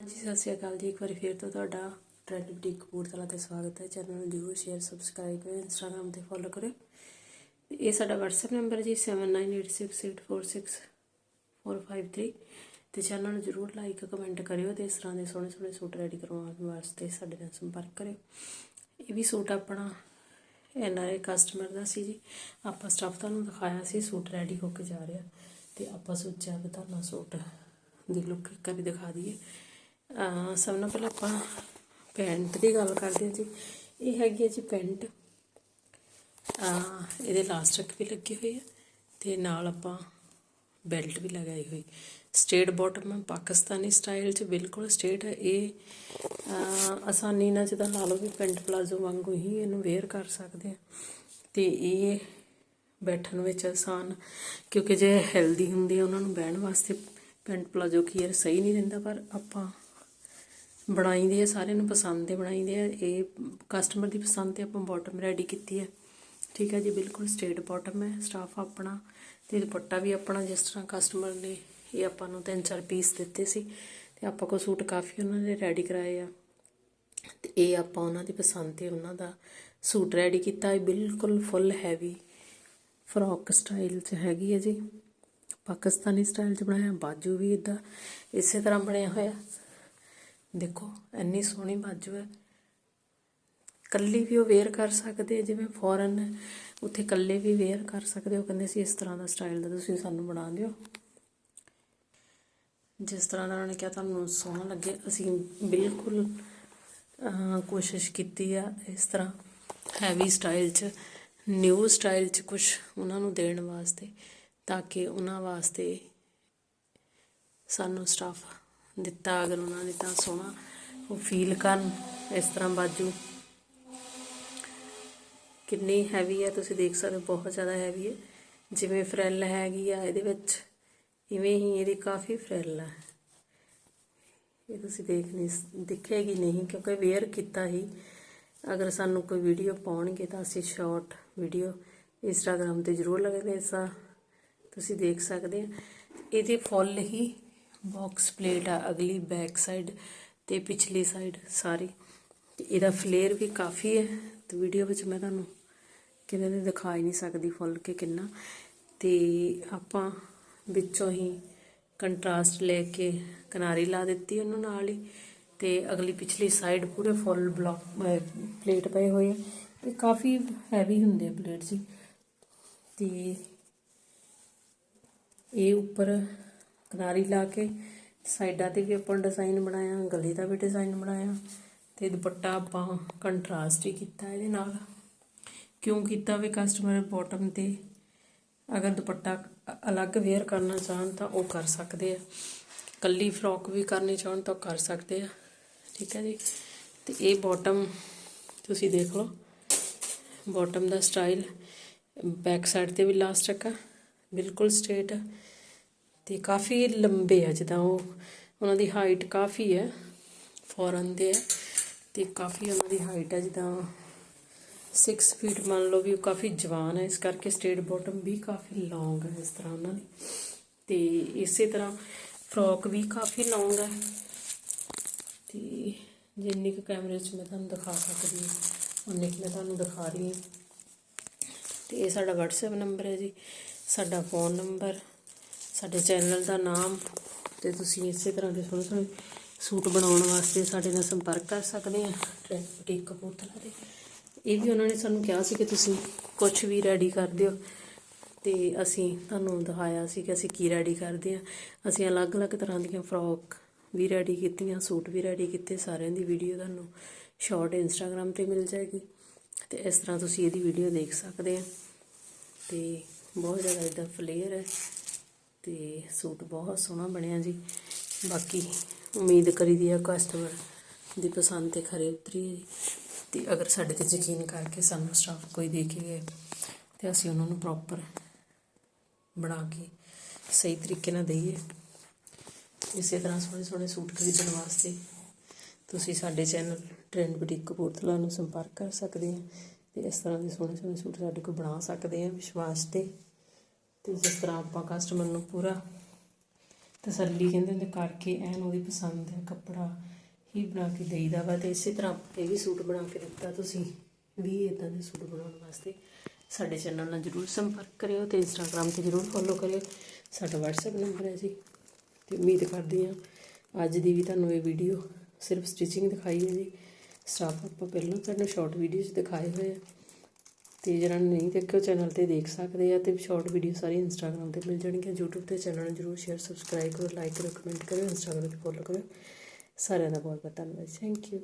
ਹਾਂਜੀ, ਸਤਿ ਸ਼੍ਰੀ ਅਕਾਲ ਜੀ। ਇੱਕ ਵਾਰੀ ਫੇਰ ਤੋਂ ਤੁਹਾਡਾ ਟ੍ਰੈਂਡ ਬੁਟੀਕ ਕਪੂਰਥਲਾ ਤੇ ਸਵਾਗਤ ਹੈ। ਚੈਨਲ ਨੂੰ ਜਰੂਰ ਸ਼ੇਅਰ ਸਬਸਕ੍ਰਾਈਬ ਕਰਿਓ ਇੰਸਟਾਗ੍ਰam ਤੇ ਫੋਲੋ ਕਰਿਓ ਤੇ ਇਹ ਸਾਡਾ WhatsApp ਨੰਬਰ ਜੀ 7986846453 ਤੇ ਚੈਨਲ ਨੂੰ ਜਰੂਰ ਲਾਈਕ ਕਮੈਂਟ ਕਰਿਓ ਤੇ ਇਸ ਤਰ੍ਹਾਂ ਦੇ ਸੋਹਣੇ ਸੋਹਣੇ ਸੂਟ ਰੈਡੀ ਕਰਵਾਉਣ ਵਾਸਤੇ ਸਾਡੇ ਨਾਲ ਸੰਪਰਕ ਕਰਿਓ। ਇਹ ਵੀ ਸੂਟ ਆਪਣਾ ਐਨਆਰਏ ਕਸਟਮਰ ਦਾ ਸੀ ਜੀ। ਆਪਾਂ ਸਟਾਫ ਤੁਹਾਨੂੰ ਦਿਖਾਇਆ ਸੀ, ਸੂਟ ਰੈਡੀ ਹੋ ਕੇ ਜਾ ਰਿਹਾ। ਤੇ ਆਪਾਂ ਸੋਚਿਆ ਵੀ ਤੁਹਾਨੂੰ ਸੂਟ ਦੀ ਲੁੱਕ ਇੱਕ ਵੀ ਦਿਖਾ ਦਈਏ। ਸਭ ਤੋਂ ਪਹਿਲਾਂ ਆਪਾਂ ਪੈਂਟ ਦੀ ਗੱਲ ਕਰਦੇ ਹਾਂ ਜੀ। ਇਹ ਹੈਗੀ ਹੈ ਜੀ ਪੈਂਟ। ਇਹਦੇ ਲਾਸਟਿਕ ਵੀ ਲੱਗੇ ਹੋਏ ਆ ਤੇ ਨਾਲ ਆਪਾਂ ਬੈਲਟ ਵੀ ਲਗਾਈ ਹੋਈ। ਸਟੇਟ ਬਾਟਮ ਹੈ ਪਾਕਿਸਤਾਨੀ ਸਟਾਈਲ 'ਚ ਬਿਲਕੁਲ ਸਟੇਟ ਹੈ। ਇਹ ਆਸਾਨੀ ਨਾਲ ਜਿੱਦਾਂ ਲਾ ਲਓ ਵੀ ਪੈਂਟ ਪਲਾਜ਼ੋ ਵਾਂਗੂ ਹੀ ਇਹਨੂੰ ਵੇਅਰ ਕਰ ਸਕਦੇ ਆ ਤੇ ਇਹ ਬੈਠਣ ਵਿੱਚ ਆਸਾਨ, ਕਿਉਂਕਿ ਜੇ ਹੈਲਦੀ ਹੁੰਦੇ ਆ ਉਹਨਾਂ ਨੂੰ ਬਹਿਣ ਵਾਸਤੇ ਪੈਂਟ ਪਲਾਜ਼ੋ ਕੀਅਰ ਸਹੀ ਨਹੀਂ ਰਹਿੰਦਾ ਪਰ ਆਪਾਂ ਬਣਾਈਦੇ ਆ, ਸਾਰਿਆਂ ਨੂੰ ਪਸੰਦ ਦੇ ਬਣਾਈਦੇ ਆ। ਇਹ ਕਸਟਮਰ ਦੀ ਪਸੰਦ ਤੇ ਆਪਾਂ ਬਾਟਮ ਰੈਡੀ ਕੀਤੀ ਹੈ ਠੀਕ ਹੈ ਜੀ, ਬਿਲਕੁਲ ਸਟੇਟ ਬਾਟਮ ਹੈ। ਸਟਾਫ ਆਪਣਾ ਤੇ ਦੁਪੱਟਾ ਵੀ ਆਪਣਾ, ਜਿਸ ਤਰ੍ਹਾਂ ਕਸਟਮਰ ਨੇ ਇਹ ਆਪਾਂ ਨੂੰ ਤਿੰਨ ਚਾਰ ਪੀਸ ਦਿੱਤੇ ਸੀ ਤੇ ਆਪਾਂ ਕੋ ਸੂਟ ਕਾਫੀ ਉਹਨਾਂ ਨੇ ਰੈਡੀ ਕਰਾਏ ਆ। ਤੇ ਇਹ ਆਪਾਂ ਉਹਨਾਂ ਦੀ ਪਸੰਦ ਤੇ ਉਹਨਾਂ ਦਾ ਸੂਟ ਰੈਡੀ ਕੀਤਾ। ਹੈ ਬਿਲਕੁਲ ਫੁੱਲ ਹੈਵੀ ਫਰੋਕ ਸਟਾਈਲ 'ਚ ਹੈਗੀ ਹੈ ਜੀ। ਪਾਕਿਸਤਾਨੀ ਸਟਾਈਲ 'ਚ ਬਣਾਇਆ, ਬਾਜੂ ਵੀ ਇਦਾਂ ਇਸੇ ਤਰ੍ਹਾਂ ਬਣਿਆ ਹੋਇਆ। ਦੇਖੋ, ਇੰਨੀ ਸੋਹਣੀ ਬਾਜੂ ਹੈ ਕੱਲੀ ਵੀ ਉਹ ਵੇਅਰ ਕਰ ਸਕਦੇ ਜਿਵੇਂ ਫੋਰਨ ਉੱਥੇ ਕੱਲੇ ਵੀ ਵੇਅਰ ਕਰ ਸਕਦੇ ਹੋ ਕਹਿੰਦੇ ਸੀ, ਇਸ ਤਰ੍ਹਾਂ ਦਾ ਸਟਾਈਲ ਦਾ ਤੁਸੀਂ ਸਾਨੂੰ ਬਣਾ ਦਿਓ। ਜਿਸ ਤਰ੍ਹਾਂ ਦਾ ਉਹਨਾਂ ਨੇ ਕਿਹਾ, ਤੁਹਾਨੂੰ ਸੋਹਣਾ ਲੱਗੇ, ਅਸੀਂ ਬਿਲਕੁਲ ਕੋਸ਼ਿਸ਼ ਕੀਤੀ ਆ ਇਸ ਤਰ੍ਹਾਂ ਹੈਵੀ ਸਟਾਈਲ 'ਚ ਨਿਊ ਸਟਾਈਲ 'ਚ ਕੁਝ ਉਹਨਾਂ ਨੂੰ ਦੇਣ ਵਾਸਤੇ, ਤਾਂ ਕਿ ਉਹਨਾਂ ਵਾਸਤੇ ਸਾਨੂੰ ਸਟਾਫ ਦਿੱਤਾ, ਅਗਰ ਉਹਨਾਂ ਨੇ ਤਾਂ ਸੋਹਣਾ ਉਹ ਫੀਲ ਕਰਨ, ਇਸ ਤਰ੍ਹਾਂ ਬਾਜੂ। ਕਿੰਨੀ ਹੈਵੀ ਹੈ, ਤੁਸੀਂ ਦੇਖ ਸਕਦੇ ਹੋ, ਬਹੁਤ ਜ਼ਿਆਦਾ ਹੈਵੀ ਹੈ। ਜਿਵੇਂ ਫਰੈਲ ਹੈਗੀ ਆ, ਇਹਦੇ ਵਿੱਚ ਇਵੇਂ ਹੀ ਇਹਦੀ ਕਾਫੀ ਫਰੈਲ ਹੈ ਇਹ ਤੁਸੀਂ ਦੇਖ ਨਹੀਂ ਸ- ਦਿਖੇਗੀ ਨਹੀਂ, ਕਿਉਂਕਿ ਵੇਅਰ ਕੀਤਾ ਹੀ। ਅਗਰ ਸਾਨੂੰ ਕੋਈ ਵੀਡੀਓ ਪਾਉਣਗੇ ਤਾਂ ਅਸੀਂ ਸ਼ਾਰਟ ਵੀਡੀਓ ਇੰਸਟਾਗ੍ਰam ਤੇ ਜ਼ਰੂਰ ਲਗਾਉਂਦੇ ਸਾਂ ਤੁਸੀਂ ਦੇਖ ਸਕਦੇ ਆ ਇਹਦੇ ਫੁੱਲ ਹੀ ਬਾਕਸ ਪਲੇਟ ਆ, ਅਗਲੀ ਬੈਕ ਸਾਈਡ ਤੇ ਪਿਛਲੀ ਸਾਈਡ ਸਾਰੀ। ਤੇ ਇਹਦਾ ਫਲੇਅਰ ਵੀ ਕਾਫੀ ਹੈ। ਤੇ ਵੀਡੀਓ ਵਿੱਚ ਮੈਂ ਤੁਹਾਨੂੰ ਕਿਤੇ ਦੇ ਦਿਖਾ ਹੀ ਨਹੀਂ ਸਕਦੀ ਫੁੱਲ ਕੇ ਕਿੰਨਾ। ਤੇ ਆਪਾਂ ਵਿੱਚੋਂ ਹੀ ਕੰਟਰਾਸਟ ਲੈ ਕੇ ਕਿਨਾਰੀ ਲਾ ਦਿੱਤੀ ਉਹਨੂੰ ਨਾਲ ਹੀ। ਤੇ ਅਗਲੀ ਪਿਛਲੀ ਸਾਈਡ ਪੂਰੇ ਫੁੱਲ ਬਲੌਕ ਪਲੇਟ ਪਏ ਹੋਏ ਆ। ਇਹ ਕਾਫੀ ਹੈਵੀ ਹੁੰਦੇ ਆ ਪਲੇਟ ਜੀ। ਤੇ ਇਹ ਉੱਪਰ ਕਿਨਾਰੀ ਲਾ ਕੇ ਸਾਈਡਾਂ ਤੇ ਵੀ ਆਪਾਂ ਡਿਜ਼ਾਈਨ ਬਣਾਇਆ, ਗਲੇ ਦਾ ਵੀ ਡਿਜ਼ਾਈਨ ਬਣਾਇਆ ਤੇ ਦੁਪੱਟਾ ਆਪਾਂ ਕੰਟਰਾਸਟ ਹੀ ਕੀਤਾ ਇਹਦੇ ਨਾਲ। ਕਿਉਂ ਕੀਤਾ ਵੀ ਕਸਟਮਰ ਬਾਟਮ ਤੇ? ਅਗਰ ਦੁਪੱਟਾ ਅਲੱਗ ਵੇਅਰ ਕਰਨਾ ਚਾਹਣ ਤਾਂ ਉਹ ਕਰ ਸਕਦੇ ਆ। ਕੱਲੀ ਫਰੋਕ ਵੀ ਕਰਨੀ ਚਾਹਣ ਤਾਂ ਕਰ ਸਕਦੇ ਆ। ਠੀਕ ਹੈ ਜੀ? ਤੇ ਇਹ ਬਾਟਮ ਤੁਸੀਂ ਦੇਖ ਲਓ। ਬਾਟਮ ਦਾ ਸਟਾਈਲ ਬੈਕ ਸਾਈਡ ਤੇ ਵੀ ਲਾਸਟਿਕ ਆ, ਬਿਲਕੁਲ ਸਟ੍ਰੇਟ ਆ। ਅਤੇ ਕਾਫੀ ਲੰਬੇ ਆ ਜਿੱਦਾਂ ਉਹ, ਉਹਨਾਂ ਦੀ ਹਾਈਟ ਕਾਫੀ ਹੈ ਫੋਰਨ ਦੇ ਹੈ ਤੇ ਕਾਫੀ ਉਹਨਾਂ ਦੀ ਹਾਈਟ ਹੈ ਜਿੱਦਾਂ 6 ਫੀਟ ਮੰਨ ਲਓ ਵੀ ਉਹ ਕਾਫੀ ਜਵਾਨ ਹੈ ਇਸ ਕਰਕੇ ਸਟੇਟ ਬਾਟਮ ਵੀ ਕਾਫੀ ਲੌਂਗ ਹੈ ਇਸ ਤਰ੍ਹਾਂ ਉਹਨਾਂ ਦੀ। ਤੇ ਇਸੇ ਤਰ੍ਹਾਂ ਫਰੋਕ ਵੀ ਕਾਫੀ ਲੌਂਗ ਹੈ ਤੇ ਜਿੰਨੀ ਕੁ ਕੈਮਰੇ 'ਚ ਮੈਂ ਤੁਹਾਨੂੰ ਦਿਖਾ ਸਕਦੀ ਹਾਂ ਉਨੀ ਕੁ ਮੈਂ ਤੁਹਾਨੂੰ ਦਿਖਾ ਰਹੀ ਹਾਂ। ਤੇ ਇਹ ਸਾਡਾ WhatsApp ਨੰਬਰ ਹੈ ਜੀ, ਸਾਡਾ ਫੋਨ ਨੰਬਰ ਸਾਡੇ ਚੈਨਲ ਦਾ ਨਾਮ ਤੇ ਤੁਸੀਂ ਇਸੇ ਤਰ੍ਹਾਂ ਦੇ ਸੋਹਣੇ ਸੋਹਣੇ ਸੂਟ ਬਣਾਉਣ ਵਾਸਤੇ ਸਾਡੇ ਨਾਲ ਸੰਪਰਕ ਕਰ ਸਕਦੇ ਆ ਟ੍ਰੈਂਡ ਬੁਟੀਕ ਕਪੂਰਥਲਾ ਦੇ। ਇਹ ਵੀ ਉਹਨਾਂ ਨੇ ਸਾਨੂੰ ਕਿਹਾ ਸੀ ਕਿ ਤੁਸੀਂ ਕੁਝ ਵੀ ਰੈਡੀ ਕਰ ਦਿਓ ਤੇ ਅਸੀਂ ਤੁਹਾਨੂੰ ਦਿਖਾਇਆ ਸੀ ਕਿ ਅਸੀਂ ਕੀ ਰੈਡੀ ਕਰਦੇ ਆ। ਅਸੀਂ ਅਲੱਗ-ਅਲੱਗ ਤਰ੍ਹਾਂ ਦੀਆਂ ਫਰੋਕ ਵੀ ਰੈਡੀ ਕੀਤੀਆਂ, ਸੂਟ ਵੀ ਰੈਡੀ ਕੀਤੇ, ਸਾਰਿਆਂ ਦੀ ਵੀਡੀਓ ਤੁਹਾਨੂੰ ਸ਼ਾਰਟ ਇੰਸਟਾਗ੍ਰam ਤੇ ਮਿਲ ਜਾਏਗੀ। ਤੇ ਇਸ ਤਰ੍ਹਾਂ ਤੁਸੀਂ ਇਹਦੀ ਵੀਡੀਓ ਦੇਖ ਸਕਦੇ ਆ। ਤੇ ਬਹੁਤ ਜ਼ਿਆਦਾ ਇਦਾਂ ਫਲੇਅਰ ਹੈ। ਤੇ ਸੂਟ ਬਹੁਤ ਸੋਹਣਾ ਬਣਿਆ ਜੀ। ਬਾਕੀ ਉਮੀਦ ਕਰੀਦੀ ਆ ਕਸਟਮਰ ਦੀ ਪਸੰਦ ਤੇ ਖਰੇ ਉਤਰੀ ਜੀ। ਤੇ ਅਗਰ ਸਾਡੇ ਤੇ ਯਕੀਨ ਕਰਕੇ ਸਾਨੂੰ ਸਟਾਫ ਕੋਈ ਦੇ ਕੇ ਗਏ ਤੇ ਅਸੀਂ ਉਹਨਾਂ ਨੂੰ ਪ੍ਰੋਪਰ ਬਣਾ ਕੇ ਸਹੀ ਤਰੀਕੇ ਨਾਲ ਦਈਏ। ਇਸੇ ਤਰ੍ਹਾਂ ਸੋਹਣੇ ਸੋਹਣੇ ਸੂਟ ਖਰੀਦਣ ਵਾਸਤੇ ਤੁਸੀਂ ਸਾਡੇ ਚੈਨਲ ਟ੍ਰੈਂਡ ਬੁਟੀਕ ਕਪੂਰਥਲਾ ਨੂੰ ਸੰਪਰਕ ਕਰ ਸਕਦੇ ਆ ਤੇ ਇਸ ਤਰ੍ਹਾਂ ਦੇ ਸੋਹਣੇ ਸੋਹਣੇ ਸੂਟ ਸਾਡੇ ਕੋਲ ਬਣਾ ਸਕਦੇ ਆ ਵਿਸ਼ਵਾਸ ਤੇ। ਤੇ ਜਿਸ ਤਰ੍ਹਾਂ ਆਪਾਂ ਕਸਟਮਰ ਨੂੰ ਪੂਰਾ ਤਸੱਲੀ ਕਹਿੰਦੇ ਹੁੰਦੇ, ਕਰਕੇ ਐਨ ਉਹਦੀ ਪਸੰਦ ਹੈ ਕੱਪੜਾ ਹੀ ਬਣਾ ਕੇ ਦੇਈਦਾ ਵਾ ਤੇ ਇਸੇ ਤਰ੍ਹਾਂ ਇਹ ਵੀ ਸੂਟ ਬਣਾ ਕੇ ਦਿੱਤਾ ਤੁਸੀਂ, ਵੀ ਇਦਾਂ ਦੇ ਸੂਟ ਬਣਾਉਣ ਵਾਸਤੇ। ਸਾਡੇ ਚੈਨਲ ਨਾਲ ਜਰੂਰ ਸੰਪਰਕ ਕਰਿਓ ਤੇ ਇੰਸਟਾਗ੍ਰam ਤੇ ਜਰੂਰ ਫੋਲੋ ਕਰਿਓ। ਸਾਡਾ WhatsApp ਨੰਬਰ ਹੈ ਜੀ, ਤੇ ਉਮੀਦ ਕਰਦੀ ਹਾਂ ਅੱਜ ਦੀ ਵੀ ਤੁਹਾਨੂੰ ਇਹ ਵੀਡੀਓ ਸਿਰਫ ਸਟਿਚਿੰਗ ਦਿਖਾਈ ਹੈ ਜੀ। ਸਟਾਫ ਆਪਾਂ ਪਹਿਲਾਂ ਤੁਹਾਨੂੰ ਸ਼ਾਰਟ ਵੀਡੀਓ 'ਚ ਦਿਖਾਏ ਹੋਏ ਆ। ਤੇ ਜਿਹੜਾ ਨਹੀਂ ਦੇਖਿਓ ਚੈਨਲ ਤੇ ਦੇਖ ਸਕਦੇ ਆ ਅਤੇ ਸ਼ਾਰਟ ਵੀਡੀਓ ਸਾਰੀ ਇੰਸਟਾਗ੍ਰਾਮ ਤੇ ਮਿਲ ਜਾਣਗੀਆਂ ਯੂਟਿਊਬ ਤੇ ਚੈਨਲ ਨੂੰ ਜਰੂਰ ਸ਼ੇਅਰ ਸਬਸਕ੍ਰਾਈਬ ਕਰੋ ਲਾਈਕ ਕਰੋ ਕਮੈਂਟ ਕਰੋ ਇੰਸਟਾਗ੍ਰਾਮ ਤੇ ਫੋਲੋ ਕਰੋ। ਸਾਰਿਆਂ ਦਾ ਬਹੁਤ ਬਹੁਤ ਧੰਨਵਾਦ। Thank you